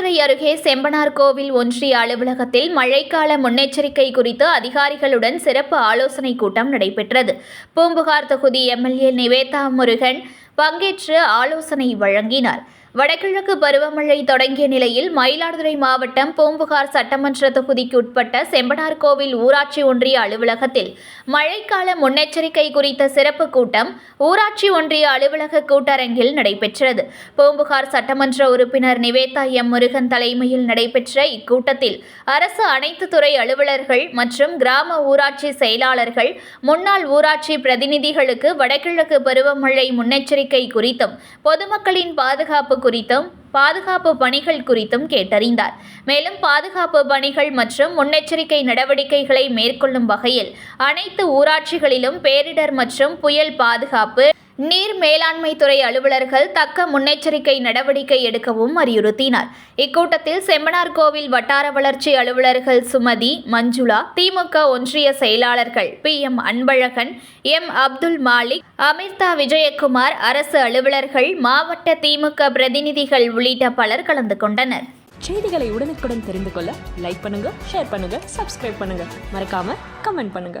அருகே செம்பனார் கோவில் ஒன்றிய அலுவலகத்தில் மழைக்கால முன்னெச்சரிக்கை குறித்து அதிகாரிகளுடன் சிறப்பு ஆலோசனை கூட்டம் நடைபெற்றது. பூம்புகார் தொகுதி எம்எல்ஏ நிவேதா முருகன் பங்கேற்று ஆலோசனை வழங்கினார். வடகிழக்கு பருவமழை தொடங்கிய நிலையில் மயிலாடுதுறை மாவட்டம் பூம்புகார் சட்டமன்ற தொகுதிக்கு உட்பட்ட செம்பனார் கோவில் ஊராட்சி ஒன்றிய அலுவலகத்தில் மழைக்கால முன்னெச்சரிக்கை குறித்த சிறப்பு கூட்டம் ஊராட்சி ஒன்றிய அலுவலக கூட்டரங்கில் நடைபெற்றது. பூம்புகார் சட்டமன்ற உறுப்பினர் நிவேதா எம். முருகன் தலைமையில் நடைபெற்ற இக்கூட்டத்தில் அரசு அனைத்து துறை அலுவலர்கள் மற்றும் கிராம ஊராட்சி செயலாளர்கள் முன்னாள் ஊராட்சி பிரதிநிதிகளுக்கு வடகிழக்கு பருவமழை முன்னெச்சரிக்கை குறித்தும் பொதுமக்களின் பாதுகாப்பு குறித்தும் பாதுகாப்பு பணிகள் குறித்தும் கேட்டறிந்தார். மேலும் பாதுகாப்பு பணிகள் மற்றும் முன்னெச்சரிக்கை நடவடிக்கைகளை மேற்கொள்ளும் வகையில் அனைத்து ஊராட்சிகளிலும் பேரிடர் மற்றும் புயல் பாதுகாப்பு நீர் மேலாண்மை துறை அலுவலர்கள் தக்க முன்னெச்சரிக்கை நடவடிக்கை எடுக்கவும் அறிவுறுத்தினார். இக்கூட்டத்தில் செம்பனார் கோவில் வட்டார வளர்ச்சி அலுவலர்கள் சுமதி மஞ்சுளா திமுக ஒன்றிய செயலாளர்கள் P M Anbazhagan M Abdul Malik Amirtha Vijayakumar அரசு அலுவலர்கள் மாவட்ட திமுக பிரதிநிதிகள் உள்ளிட்ட பலர் கலந்து கொண்டனர். செய்திகளை உடனுக்குடன் தெரிந்து கொள்ள லைக் பண்ணுங்க ஷேர் பண்ணுங்க சப்ஸ்கிரைப் பண்ணுங்க. மறக்காம கமெண்ட் பண்ணுங்க.